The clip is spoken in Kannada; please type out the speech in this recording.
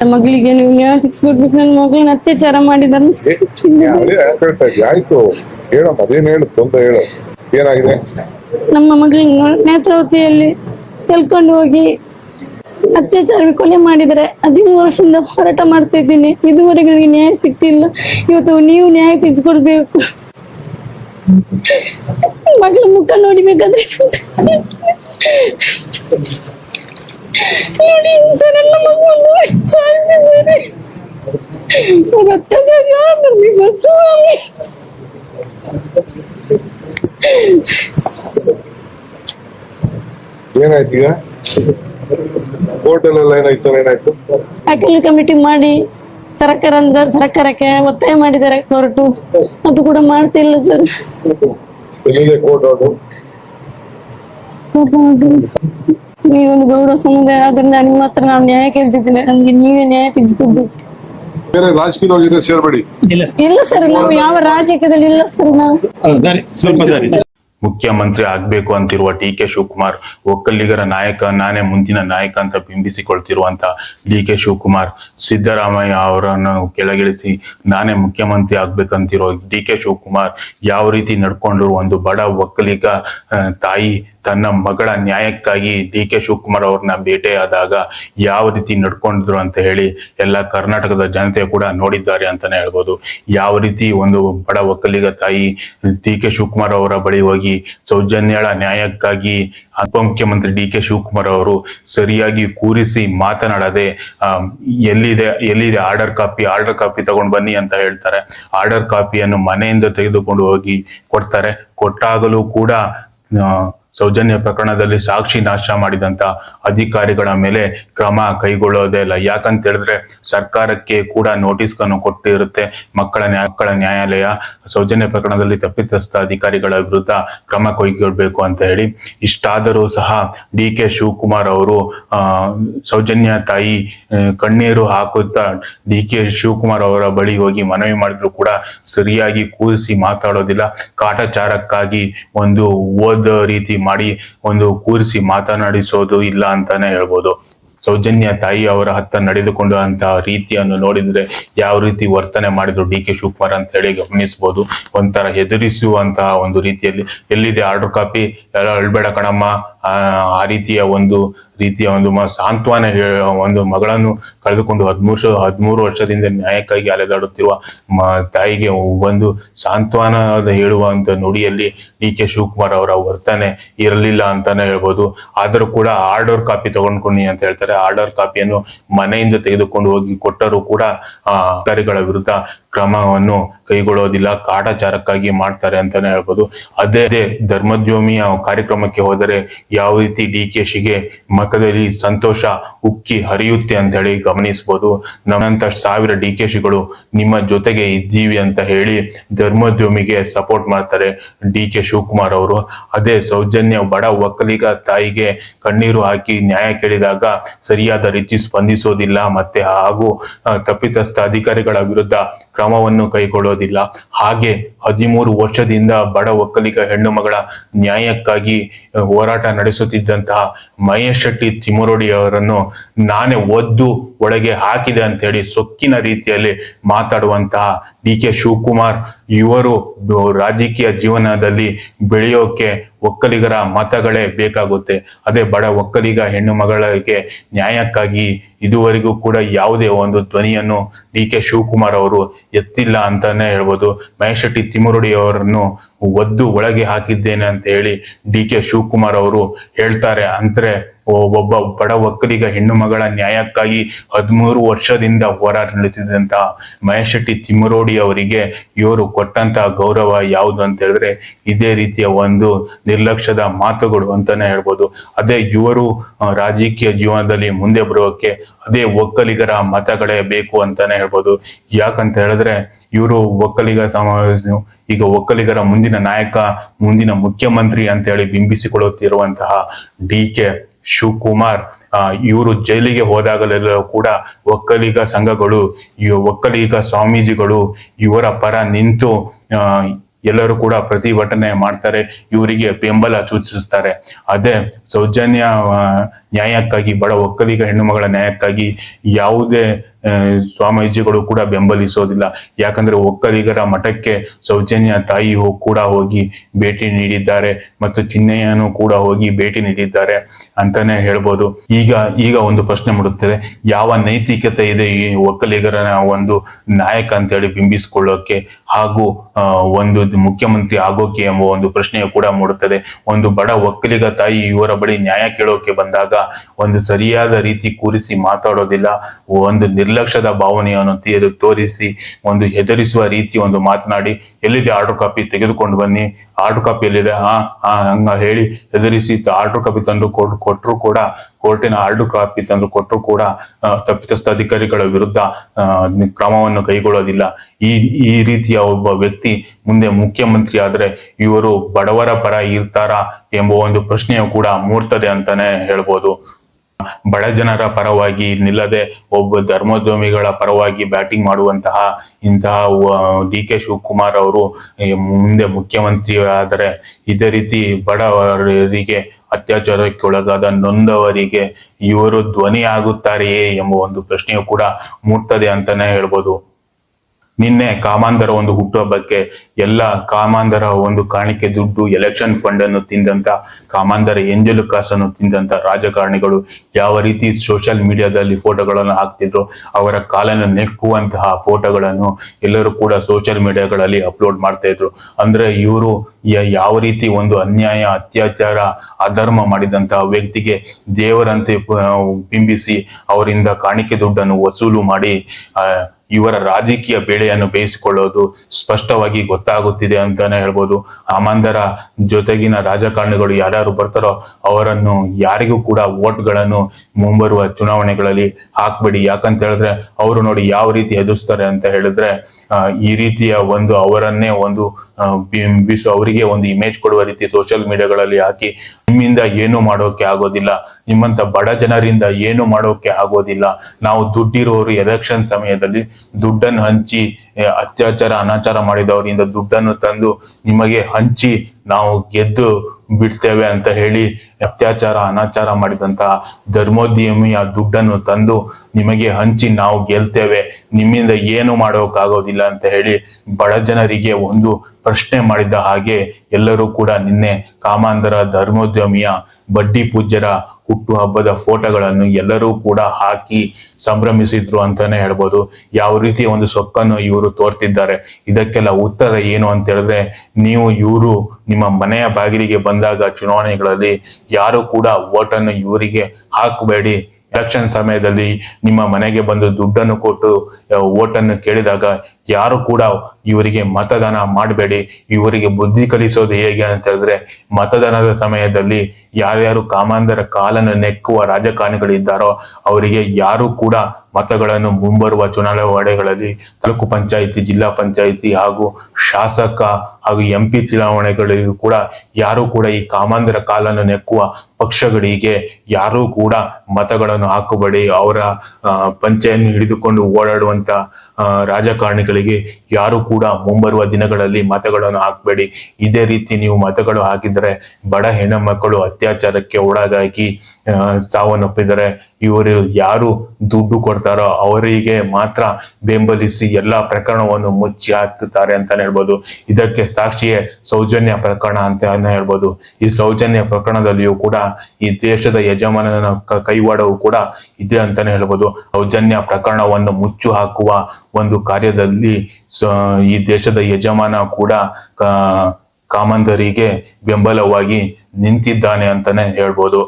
ಮಗಳಿಗೆ ನೀವು ನ್ಯಾಯ ತೆಗಿಸ್ಕೊಡ್ಬೇಕು ನನ್ನ ಮಗಳನ್ನ ಅತ್ಯಾಚಾರ ಮಾಡಿದಾರೆ ಅದೇ ಯಾಕ್ ಹೇಳ್ತಾ ಇದ್ಯಾ? ಆಯ್ತು ಹೇಳಮ್ಮ ಅದೇನ್ ಹೇಳು ಅಂತ ಹೇಳು ಏನಾಗಿದೆ? ನಮ್ಮ ಮಗಳಿಗೆ ನೇತ್ರಾವತಿಯಲ್ಲಿ ಕಲ್ಕೊಂಡು ಹೋಗಿ ಅತ್ಯಾಚಾರ ಕೊಲೆ ಮಾಡಿದರೆ ಹದಿಮೂರು ವರ್ಷದಿಂದ ಹೋರಾಟ ಮಾಡ್ತಾ ಇದ್ದೀನಿ. ಇದುವರೆಗೆ ನನಗೆ ನ್ಯಾಯ ಸಿಗ್ತಿಲ್ಲ. ಇವತ್ತು ನೀವು ನ್ಯಾಯ ತೆಗೆದುಕೊಡ್ಬೇಕು. ಮಗಳ ಮುಖ ನೋಡಿಬೇಕಾದ್ರೆ ನನ್ನ ಮಗುವನ್ನು ಸಾಯಿಸಿದ್ದಾರೆ ಅತ್ಯಾಚಾರ ನಮಗೆ ಗೊತ್ತು ಸ್ವಾಮಿ ಏನಾಯ್ತು ಈಗ? ಹೋಟೆಲ್ ಎಲ್ಲ ಏನಾಯ್ತು ಏನಾಯ್ತು? ಅಖಿಲ ಕಮಿಟಿ ಮಾಡಿ ಸರ್ಕಾರದ ಸರ್ಕಾರಕ್ಕೆ ಒತ್ತಾಯ ಮಾಡಿದ್ದಾರೆ ಕೋರ್ಟು ಅದು ಕೂಡ ಮಾಡ್ತಿಲ್ಲ ಸರ್. ಎಲ್ಲಿದೆ ಕೋರ್ಟ್ ಆರ್ಡರ್ ನೀವೊಂದು ಗೌರವ ಸಮುದಾಯ ಆದ್ರಿಂದ ನಿಮ್ಮ ಹತ್ರ ನಾನು ನ್ಯಾಯ ಕೇಳ್ತಿದ್ದೀನಿ. ನಮ್ಗೆ ನೀವೇ ನ್ಯಾಯ ತೆಗೆಸ್ಕೊಡ್ಬೇಕು ಬೇರೆ ಸೇರ್ಬೇಡಿ ಇಲ್ಲ ಇಲ್ಲ ಸರ್ ನಾವು ಯಾವ ರಾಜಕೀಯದಲ್ಲಿ ಇಲ್ಲ ಸರ್ ನಾವು. ಸರ್ ಸ್ವಲ್ಪ ದಾರಿ. ಮುಖ್ಯಮಂತ್ರಿ ಆಗ್ಬೇಕು ಅಂತಿರುವ ಡಿ ಕೆ ಶಿವಕುಮಾರ್ ಒಕ್ಕಲಿಗರ ನಾಯಕ ನಾನೇ ಮುಂದಿನ ನಾಯಕ ಅಂತ ಬಿಂಬಿಸಿಕೊಳ್ತಿರುವಂತ ಡಿ ಕೆ ಶಿವಕುಮಾರ್ ಸಿದ್ದರಾಮಯ್ಯ ಅವರನ್ನು ಕೆಳಗಿಳಿಸಿ ನಾನೇ ಮುಖ್ಯಮಂತ್ರಿ ಆಗ್ಬೇಕಂತಿರೋ ಡಿ ಕೆ ಶಿವಕುಮಾರ್ ಯಾವ ರೀತಿ ನಡ್ಕೊಂಡ್ರು ಒಂದು ಬಡ ಒಕ್ಕಲಿಗ ತಾಯಿ ತನ್ನ ಮಗಳ ನ್ಯಾಯಕ್ಕಾಗಿ ಡಿ ಕೆ ಶಿವಕುಮಾರ್ ಅವ್ರನ್ನ ಭೇಟಿಯಾದಾಗ ಯಾವ ರೀತಿ ನಡ್ಕೊಂಡಿದ್ರು ಅಂತ ಹೇಳಿ ಎಲ್ಲ ಕರ್ನಾಟಕದ ಜನತೆ ಕೂಡ ನೋಡಿದ್ದಾರೆ ಅಂತಾನೆ ಹೇಳ್ಬೋದು. ಯಾವ ರೀತಿ ಒಂದು ಬಡ ಒಕ್ಕಲಿಗ ತಾಯಿ ಡಿ ಕೆ ಶಿವಕುಮಾರ್ ಅವರ ಬಳಿ ಹೋಗಿ ಸೌಜನ್ಯಳ ನ್ಯಾಯಕ್ಕಾಗಿ ಉಪಮುಖ್ಯಮಂತ್ರಿ ಡಿ ಕೆ ಶಿವಕುಮಾರ್ ಅವರು ಸರಿಯಾಗಿ ಕೂರಿಸಿ ಮಾತನಾಡದೆ ಎಲ್ಲಿದೆ ಎಲ್ಲಿದೆ ಆರ್ಡರ್ ಕಾಪಿ ಆರ್ಡರ್ ಕಾಪಿ ತಗೊಂಡ್ ಬನ್ನಿ ಅಂತ ಹೇಳ್ತಾರೆ. ಆರ್ಡರ್ ಕಾಪಿಯನ್ನು ಮನೆಯಿಂದ ತೆಗೆದುಕೊಂಡು ಹೋಗಿ ಕೊಡ್ತಾರೆ. ಕೊಟ್ಟಾಗಲೂ ಕೂಡ ಸೌಜನ್ಯ ಪ್ರಕರಣದಲ್ಲಿ ಸಾಕ್ಷಿ ನಾಶ ಮಾಡಿದಂತ ಅಧಿಕಾರಿಗಳ ಮೇಲೆ ಕ್ರಮ ಕೈಗೊಳ್ಳೋದೇ ಇಲ್ಲ. ಯಾಕಂತ ಹೇಳಿದ್ರೆ ಸರ್ಕಾರಕ್ಕೆ ಕೂಡ ನೋಟಿಸ್ ಅನ್ನು ಕೊಟ್ಟಿರುತ್ತೆ. ಮಕ್ಕಳ ಮಕ್ಕಳ ನ್ಯಾಯಾಲಯ ಸೌಜನ್ಯ ಪ್ರಕರಣದಲ್ಲಿ ತಪ್ಪಿತಸ್ಥ ಅಧಿಕಾರಿಗಳ ವಿರುದ್ಧ ಕ್ರಮ ಕೈಗೊಳ್ಳಬೇಕು ಅಂತ ಹೇಳಿ ಇಷ್ಟಾದರೂ ಸಹ ಡಿ ಕೆ ಶಿವಕುಮಾರ್ ಅವರು ಸೌಜನ್ಯ ತಾಯಿ ಕಣ್ಣೀರು ಹಾಕುತ್ತಾ ಡಿ ಕೆ ಶಿವಕುಮಾರ್ ಅವರ ಬಳಿ ಹೋಗಿ ಮನವಿ ಮಾಡಿದ್ರು ಕೂಡ ಸರಿಯಾಗಿ ಕೂರಿಸಿ ಮಾತಾಡೋದಿಲ್ಲ. ಕಾಟಾಚಾರಕ್ಕಾಗಿ ಒಂದು ಓದ ರೀತಿ ಮಾಡಿ ಒಂದು ಕೂರಿಸಿ ಮಾತನಾಡಿಸೋದು ಇಲ್ಲ ಅಂತಾನೆ ಹೇಳ್ಬೋದು. ಸೌಜನ್ಯ ತಾಯಿ ಅವರ ಹತ್ತ ನಡೆದುಕೊಂಡು ಅಂತ ರೀತಿಯನ್ನು ನೋಡಿದ್ರೆ ಯಾವ ರೀತಿ ವರ್ತನೆ ಮಾಡಿದ್ರು ಡಿ ಕೆ ಶಿವಕುಮಾರ್ ಅಂತ ಹೇಳಿ ಗಮನಿಸಬಹುದು. ಒಂಥರ ಹೆದರಿಸುವಂತಹ ಒಂದು ರೀತಿಯಲ್ಲಿ ಎಲ್ಲಿದೆ ಆರ್ಡರ್ ಕಾಪಿ? ಎಲ್ಲ ಅಳ್ಬೇಡ ಕಣಮ್ಮ. ಆ ಆ ರೀತಿಯ ಒಂದು ರೀತಿಯ ಒಂದು ಸಾಂತ್ವನ ಒಂದು ಮಗಳನ್ನು ಕಳೆದುಕೊಂಡು ಹದಿಮೂರು ಹದಿಮೂರು ವರ್ಷದಿಂದ ನ್ಯಾಯಕ್ಕಾಗಿ ಅಲೆದಾಡುತ್ತಿರುವ ತಾಯಿಗೆ ಒಂದು ಸಾಂತ್ವನ ಹೇಳುವಂತ ನುಡಿಯಲ್ಲಿ ಡಿ ಕೆ ಶಿವಕುಮಾರ್ ಅವರ ವರ್ತನೆ ಇರಲಿಲ್ಲ ಅಂತಾನೆ ಹೇಳ್ಬೋದು. ಆದರೂ ಕೂಡ ಆರ್ಡರ್ ಕಾಪಿ ತಗೊಂಡ್ಕೊನಿ ಅಂತ ಹೇಳ್ತಾರೆ. ಆರ್ಡರ್ ಕಾಪಿಯನ್ನು ಮನೆಯಿಂದ ತೆಗೆದುಕೊಂಡು ಹೋಗಿ ಕೊಟ್ಟರೂ ಕೂಡ ಅಧಿಕಾರಿಗಳ ವಿರುದ್ಧ ಕ್ರಮವನ್ನು ಕೈಗೊಳ್ಳೋದಿಲ್ಲ, ಕಾಟಾಚಾರಕ್ಕಾಗಿ ಮಾಡ್ತಾರೆ ಅಂತಾನೆ ಹೇಳ್ಬೋದು. ಅದೇ ಅದೇ ಧರ್ಮದ್ಯೋಮಿಯ ಕಾರ್ಯಕ್ರಮಕ್ಕೆ ಹೋದರೆ ಯಾವ ರೀತಿ ಡಿ ಕೆ ಶಿಗೆ ಮಖದಲ್ಲಿ ಸಂತೋಷ ಉಕ್ಕಿ ಹರಿಯುತ್ತೆ ಅಂತ ಹೇಳಿ ಗಮನಿಸಬಹುದು ನಮ್ಮಂತ ಸಾವಿರ ಡಿ ಕೆ ಶಿಗಳು ನಿಮ್ಮ ಜೊತೆಗೆ ಇದ್ದೀವಿ ಅಂತ ಹೇಳಿ ಧರ್ಮದ್ಯೋಮಿಗೆ ಸಪೋರ್ಟ್ ಮಾಡ್ತಾರೆ ಡಿ ಕೆ ಶಿವಕುಮಾರ್ ಅವರು. ಅದೇ ಸೌಜನ್ಯ ಬಡ ಒಕ್ಕಲಿಗ ತಾಯಿಗೆ ಕಣ್ಣೀರು ಹಾಕಿ ನ್ಯಾಯ ಕೇಳಿದಾಗ ಸರಿಯಾದ ರೀತಿ ಸ್ಪಂದಿಸೋದಿಲ್ಲ. ಮತ್ತೆ ಹಾಗೂ ತಪ್ಪಿತಸ್ಥ ಅಧಿಕಾರಿಗಳ ವಿರುದ್ಧ ಕ್ರಮವನ್ನು ಕೈಗೊಳ್ಳೋದಿಲ್ಲ. ಹಾಗೆ ಹದಿಮೂರು ವರ್ಷದಿಂದ ಬಡ ಒಕ್ಕಲಿಗ ಹೆಣ್ಣು ಮಗಳ ನ್ಯಾಯಕ್ಕಾಗಿ, ಹೋರಾಟ ನಡೆಸುತ್ತಿದ್ದಂತಹ ಮಹೇಶ್ ಶೆಟ್ಟಿ ತಿಮುರೋಡಿ ಅವರನ್ನು ನಾನೇ ಒದ್ದು ಒಳಗೆ ಹಾಕಿದೆ ಅಂತ ಹೇಳಿ ಸೊಕ್ಕಿನ ರೀತಿಯಲ್ಲಿ ಮಾತಾಡುವಂತಹ ಡಿ ಕೆ ಶಿವಕುಮಾರ್. ಇವರು ರಾಜಕೀಯ ಜೀವನದಲ್ಲಿ ಬೆಳೆಯೋಕೆ ಒಕ್ಕಲಿಗರ ಮತಗಳೇ ಬೇಕಾಗುತ್ತೆ. ಅದೇ ಬಡ ಒಕ್ಕಲಿಗ ಹೆಣ್ಣು ಮಗಳಿಗೆ ನ್ಯಾಯಕ್ಕಾಗಿ ಇದುವರೆಗೂ ಕೂಡ ಯಾವುದೇ ಒಂದು ಧ್ವನಿಯನ್ನು ಡಿ ಕೆ ಶಿವಕುಮಾರ್ ಅವರು ಎತ್ತಿಲ್ಲ ಅಂತಾನೆ ಹೇಳ್ಬೋದು. ಮಹೇಶ್ ಶೆಟ್ಟಿ ಅವರನ್ನು ಒದ್ದು ಒಳಗೆ ಹಾಕಿದ್ದೇನೆ ಅಂತ ಹೇಳಿ ಡಿ ಕೆ ಶಿವಕುಮಾರ್ ಅವರು ಹೇಳ್ತಾರೆ. ಅಂದ್ರೆ ಒಬ್ಬ ಬಡ ಒಕ್ಕಲಿಗ ಹೆಣ್ಣು ಮಗಳ ನ್ಯಾಯಕ್ಕಾಗಿ ಹದಿಮೂರು ವರ್ಷದಿಂದ ಹೋರಾಟ ನಡೆಸಿದಂತಹ ಮಹೇಶ್ ಶೆಟ್ಟಿ ತಿಮ್ಮರೋಡಿ ಅವರಿಗೆ ಇವರು ಕೊಟ್ಟಂತ ಗೌರವ ಯಾವುದು ಅಂತ ಹೇಳಿದ್ರೆ ಇದೇ ರೀತಿಯ ಒಂದು ನಿರ್ಲಕ್ಷ್ಯದ ಮಾತುಗಳು ಅಂತಾನೆ ಹೇಳ್ಬೋದು. ಅದೇ ಇವರು ರಾಜಕೀಯ ಜೀವನದಲ್ಲಿ ಮುಂದೆ ಬರೋಕೆ ಅದೇ ಒಕ್ಕಲಿಗರ ಮತಗಳೇ ಬೇಕು ಅಂತಾನೆ ಹೇಳ್ಬೋದು. ಯಾಕಂತ ಹೇಳಿದ್ರೆ ಇವರು ಒಕ್ಕಲಿಗ ಸಮಾವೇಶ, ಈಗ ಒಕ್ಕಲಿಗರ ಮುಂದಿನ ನಾಯಕ, ಮುಂದಿನ ಮುಖ್ಯಮಂತ್ರಿ ಅಂತ ಹೇಳಿ ಬಿಂಬಿಸಿಕೊಳ್ಳುತ್ತಿರುವಂತಹ ಡಿ ಕೆ ಶಿವಕುಮಾರ್ ಇವರು ಜೈಲಿಗೆ ಹೋದಾಗಲೆಲ್ಲ ಕೂಡ ಒಕ್ಕಲಿಗ ಸಂಘಗಳು ಒಕ್ಕಲಿಗ ಸ್ವಾಮೀಜಿಗಳು ಇವರ ಪರ ನಿಂತು ಎಲ್ಲರೂ ಕೂಡ ಪ್ರತಿಭಟನೆ ಮಾಡ್ತಾರೆ, ಇವರಿಗೆ ಬೆಂಬಲ ಸೂಚಿಸ್ತಾರೆ. ಅದೇ ಸೌಜನ್ಯ ನ್ಯಾಯಕ್ಕಾಗಿ, ಬಡ ಒಕ್ಕಲಿಗ ಹೆಣ್ಣುಮಗಳ ನ್ಯಾಯಕ್ಕಾಗಿ ಯಾವುದೇ ಸ್ವಾಮೀಜಿಗಳು ಕೂಡ ಬೆಂಬಲಿಸೋದಿಲ್ಲ. ಯಾಕಂದ್ರೆ ಒಕ್ಕಲಿಗರ ಮಠಕ್ಕೆ ಸೌಜನ್ಯ ತಾಯಿ ಕೂಡ ಹೋಗಿ ಭೇಟಿ ನೀಡಿದ್ದಾರೆ ಮತ್ತು ಚಿನ್ನಯ್ಯನು ಕೂಡ ಹೋಗಿ ಭೇಟಿ ನೀಡಿದ್ದಾರೆ. ಅಂತಾನೆ ಹೇಳ್ಬೋದು. ಈಗ ಈಗ ಒಂದು ಪ್ರಶ್ನೆ ಮಾಡುತ್ತೇವೆ ಯಾವ ನೈತಿಕತೆ ಇದೆ? ಈ ಒಕ್ಕಲಿಗರ ಒಂದು ನಾಯಕ ಅಂತೇಳಿ ಬಿಂಬಿಸಿಕೊಳ್ಳೋಕೆ ಹಾಗೂ ಒಂದು ಮುಖ್ಯಮಂತ್ರಿ ಆಗೋಕೆ ಎಂಬ ಒಂದು ಪ್ರಶ್ನೆಯು ಕೂಡ ಮೂಡುತ್ತದೆ. ಒಂದು ಬಡ ಒಕ್ಕಲಿಗ ತಾಯಿ ಇವರ ಬಳಿ ನ್ಯಾಯ ಕೇಳೋಕೆ ಬಂದಾಗ ಒಂದು ಸರಿಯಾದ ರೀತಿ ಕೂರಿಸಿ ಮಾತಾಡೋದಿಲ್ಲ. ಒಂದು ನಿರ್ಲಕ್ಷ್ಯದ ಭಾವನೆಯನ್ನು ತೀರ, ತೋರಿಸಿ, ಒಂದು ಹೆದರಿಸುವ ರೀತಿ ಒಂದು ಮಾತನಾಡಿ, ಎಲ್ಲಿದೆ ಆರ್ಡರ್ ಕಾಪಿ ತೆಗೆದುಕೊಂಡು ಬನ್ನಿ. ಆರ್ಡರ್ ಕಾಪಿ ಎಲ್ಲಿದೆ ಹಾ ಆ, ಹಂಗ ಹೇಳಿ ಹೆದರಿಸಿ ಆರ್ಡರ್ ಕಾಪಿ ತಂದು ಕೊಟ್ ಕೊಟ್ಟರು ಕೂಡ ಕೋರ್ಟಿನ ಆರ್ಡರ್ ಕಾಪಿ ತಂದು ಕೊಟ್ಟರು ಕೂಡ ತಪ್ಪಿತಸ್ಥ ಅಧಿಕಾರಿಗಳ ವಿರುದ್ಧ ಕ್ರಮವನ್ನು ಕೈಗೊಳ್ಳೋದಿಲ್ಲ. ಈ ಈ ರೀತಿಯ ಒಬ್ಬ ವ್ಯಕ್ತಿ ಮುಂದೆ ಮುಖ್ಯಮಂತ್ರಿ ಆದ್ರೆ ಇವರು ಬಡವರ ಪರ ಇರ್ತಾರಾ ಎಂಬ ಒಂದು ಪ್ರಶ್ನೆಯು ಕೂಡ ಮೂಡ್ತದೆ ಅಂತಾನೆ ಹೇಳ್ಬೋದು. ಬಡ ಜನರ ಪರವಾಗಿ ನಿಲ್ಲದೆ ಒಬ್ಬ ಧರ್ಮೋದ್ಯಮಿಗಳ ಪರವಾಗಿ ಬ್ಯಾಟಿಂಗ್ ಮಾಡುವಂತಹ ಇಂತಹ ಡಿ ಕೆ ಶಿವಕುಮಾರ್ ಅವರು ಮುಂದೆ ಮುಖ್ಯಮಂತ್ರಿ ಆದರೆ ಇದೇ ರೀತಿ ಬಡವರಿಗೆ ಅತ್ಯಾಚಾರಕ್ಕೆ ಒಳಗಾದ ನೊಂದವರಿಗೆ ಇವರು ಧ್ವನಿ ಆಗುತ್ತಾರೆಯೇ ಎಂಬ ಒಂದು ಪ್ರಶ್ನೆಯು ಕೂಡ ಮೂಡ್ತದೆ ಅಂತಾನೆ ಹೇಳ್ಬೋದು. ನಿನ್ನೆ ಕಾಮಾಂಧರ ಒಂದು ಹುಟ್ಟುಹಬ್ಬಕ್ಕೆ ಎಲ್ಲ ಕಾಮಾಂಧರ ಒಂದು ಕಾಣಿಕೆ ದುಡ್ಡು ಎಲೆಕ್ಷನ್ ಫಂಡ್ ಅನ್ನು ತಿಂದಂತ ಕಾಮಾಂಧರ ಎಂಜಲು ಕಾಸನ್ನು ತಿಂದಂತ ರಾಜಕಾರಣಿಗಳು ಯಾವ ರೀತಿ ಸೋಷಿಯಲ್ ಮೀಡಿಯಾದಲ್ಲಿ ಫೋಟೋಗಳನ್ನು ಹಾಕ್ತಿದ್ರು, ಅವರ ಕಾಲನ್ನು ನೆಕ್ಕುವಂತಹ ಫೋಟೋಗಳನ್ನು ಎಲ್ಲರೂ ಕೂಡ ಸೋಷಿಯಲ್ ಮೀಡಿಯಾಗಳಲ್ಲಿ ಅಪ್ಲೋಡ್ ಮಾಡ್ತಾ ಇದ್ರು. ಅಂದ್ರೆ ಇವರು ಯಾವ ರೀತಿ ಒಂದು ಅನ್ಯಾಯ, ಅತ್ಯಾಚಾರ, ಅಧರ್ಮ ಮಾಡಿದಂತಹ ವ್ಯಕ್ತಿಗೆ ದೇವರಂತೆ ಬಿಂಬಿಸಿ ಅವರಿಂದ ಕಾಣಿಕೆ ದುಡ್ಡನ್ನು ವಸೂಲು ಮಾಡಿ ಇವರ ರಾಜಕೀಯ ಬೇಳೆಯನ್ನು ಬೇಯಿಸಿಕೊಳ್ಳೋದು ಸ್ಪಷ್ಟವಾಗಿ ಗೊತ್ತಾಗುತ್ತಿದೆ ಅಂತಾನೆ ಹೇಳ್ಬೋದು. ಆಮಂದರ ಜೊತೆಗಿನ ರಾಜಕಾರಣಿಗಳು ಯಾರ್ಯಾರು ಬರ್ತಾರೋ ಅವರನ್ನು ಯಾರಿಗೂ ಕೂಡ ಓಟ್ಗಳನ್ನು ಮುಂಬರುವ ಚುನಾವಣೆಗಳಲ್ಲಿ ಹಾಕ್ಬೇಡಿ. ಯಾಕಂತ ಹೇಳಿದ್ರೆ ಅವರು ನೋಡಿ ಯಾವ ರೀತಿ ಎದುರಿಸ್ತಾರೆ ಅಂತ ಹೇಳಿದ್ರೆ ಈ ರೀತಿಯ ಒಂದು ಅವರನ್ನೇ ಒಂದು ಅವರಿಗೆ ಒಂದು ಇಮೇಜ್ ಕೊಡುವ ರೀತಿ ಸೋಷಿಯಲ್ ಮೀಡಿಯಾಗಳಲ್ಲಿ ಹಾಕಿ ನಿಮ್ಮಿಂದ ಏನು ಮಾಡೋಕೆ ಆಗೋದಿಲ್ಲ. ನಿಮ್ಮಂತ ಬಡ ಜನರಿಂದ ಏನು ಮಾಡೋಕೆ ಆಗೋದಿಲ್ಲ. ನಾವು ದುಡ್ಡಿರೋರು ಎಲೆಕ್ಷನ್ ಸಮಯದಲ್ಲಿ ದುಡ್ಡನ್ನು ಹಂಚಿ ಅತ್ಯಾಚಾರ, ಅನಾಚಾರ ಮಾಡಿದವರಿಂದ ದುಡ್ಡನ್ನು ತಂದು ನಿಮಗೆ ಹಂಚಿ ನಾವು ಗೆದ್ದು ಬಿಡ್ತೇವೆ ಅಂತ ಹೇಳಿ ಅತ್ಯಾಚಾರ, ಅನಾಚಾರ ಮಾಡಿದಂತಹ ಧರ್ಮೋದ್ಯಮಿಯ ದುಡ್ಡನ್ನು ತಂದು ನಿಮಗೆ ಹಂಚಿ ನಾವು ಗೆಲ್ತೇವೆ. ನಿಮ್ಮಿಂದ ಏನು ಮಾಡೋಕ್ಕಾಗೋದಿಲ್ಲ ಅಂತ ಹೇಳಿ ಬಡ ಜನರಿಗೆ ಒಂದು ಪ್ರಶ್ನೆ ಮಾಡಿದ ಹಾಗೆ ಎಲ್ಲರೂ ಕೂಡ ನಿನ್ನೆ ಕಾಮಾಂಧರ ಧರ್ಮೋದ್ಯಮಿಯ ಬಡ್ಡಿ ಪೂಜ್ಯರ ಹುಟ್ಟು ಹಬ್ಬದ ಫೋಟೋಗಳನ್ನು ಎಲ್ಲರೂ ಕೂಡ ಹಾಕಿ ಸಂಭ್ರಮಿಸಿದ್ರು ಅಂತಾನೆ ಹೇಳ್ಬೋದು. ಯಾವ ರೀತಿ ಒಂದು ಸೊಕ್ಕನ್ನು ಇವರು ತೋರ್ತಿದ್ದಾರೆ, ಇದಕ್ಕೆಲ್ಲ ಉತ್ತರ ಏನು ಅಂತ ಹೇಳಿದ್ರೆ, ನೀವು ಇವರು ನಿಮ್ಮ ಮನೆಯ ಬಾಗಿಲಿಗೆ ಬಂದಾಗ ಚುನಾವಣೆಗಳಲ್ಲಿ ಯಾರು ಕೂಡ ಓಟನ್ನು ಇವರಿಗೆ ಹಾಕಬೇಡಿ. ಎಲೆಕ್ಷನ್ ಸಮಯದಲ್ಲಿ ನಿಮ್ಮ ಮನೆಗೆ ಬಂದು ದುಡ್ಡನ್ನು ಕೊಟ್ಟು ಓಟನ್ನು ಕೇಳಿದಾಗ ಯಾರು ಕೂಡ ಇವರಿಗೆ ಮತದಾನ ಮಾಡಬೇಡಿ, ಇವರಿಗೆ ಬುದ್ಧಿ ಕಲಿಸೋದು ಹೇಗೆ ಅಂತ ಹೇಳಿದ್ರೆ ಮತದಾನದ ಸಮಯದಲ್ಲಿ ಯಾರ್ಯಾರು ಕಾಮಾಂಧರ ಕಾಲನ್ನು ನೆಕ್ಕುವ ರಾಜಕಾರಣಿಗಳಿದ್ದಾರೋ ಅವರಿಗೆ ಯಾರು ಕೂಡ ಮತಗಳನ್ನು ಮುಂಬರುವ ಚುನಾವಣೆಗಳಲ್ಲಿ ತಾಲೂಕು ಪಂಚಾಯಿತಿ, ಜಿಲ್ಲಾ ಪಂಚಾಯಿತಿ ಹಾಗೂ ಶಾಸಕ ಹಾಗೂ ಎಂ ಪಿ ಚುನಾವಣೆಗಳಿಗೂ ಕೂಡ ಯಾರು ಕೂಡ ಈ ಕಾಮಾಂಧರ ಕಾಲನ್ನು ನೆಕ್ಕುವ ಪಕ್ಷಗಳಿಗೆ ಯಾರೂ ಕೂಡ ಮತಗಳನ್ನು ಹಾಕಬೇಡಿ. ಅವರ ಪಂಚೆಯನ್ನು ಹಿಡಿದುಕೊಂಡು ಓಡಾಡುವಂತ ರಾಜಕಾರಣಿಗಳಿಗೆ ಯಾರು ಕೂಡ ಮುಂಬರುವ ದಿನಗಳಲ್ಲಿ ಮತಗಳನ್ನು ಹಾಕಬೇಡಿ. ಇದೇ ರೀತಿ ನೀವು ಮತಗಳು ಹಾಕಿದರೆ ಬಡ ಹೆಣ್ಣು ಮಕ್ಕಳು ಅತ್ಯಾಚಾರಕ್ಕೆ ಒಳಗಾಗಿ ಸಾವನ್ನಪ್ಪಿದರೆ ಇವರು ಯಾರು ದುಡ್ಡು ಕೊಡ್ತಾರೋ ಅವರಿಗೆ ಮಾತ್ರ ಬೆಂಬಲಿಸಿ ಎಲ್ಲಾ ಪ್ರಕರಣವನ್ನು ಮುಚ್ಚಿ ಹಾಕ್ತಾರೆ ಅಂತಾನೆ ಹೇಳ್ಬೋದು. ಇದಕ್ಕೆ ಸಾಕ್ಷಿಯೇ ಸೌಜನ್ಯ ಪ್ರಕರಣ ಅಂತ ಹೇಳ್ಬೋದು. ಈ ಸೌಜನ್ಯ ಪ್ರಕರಣದಲ್ಲಿಯೂ ಕೂಡ ಈ ದೇಶದ ಯಜಮಾನನ ಕೈವಾಡವು ಕೂಡ ಇದೆ ಅಂತಾನೆ ಹೇಳ್ಬೋದು. ಸೌಜನ್ಯ ಪ್ರಕರಣವನ್ನು ಮುಚ್ಚು ಹಾಕುವ ಒಂದು ಕಾರ್ಯದಲ್ಲಿ ಈ ದೇಶದ ಯಜಮಾನ ಕೂಡ ಕಾಮಂದರಿಗೆ ಬೆಂಬಲವಾಗಿ ನಿಂತಿದ್ದಾನೆ ಅಂತಾನೆ ಹೇಳ್ಬೋದು.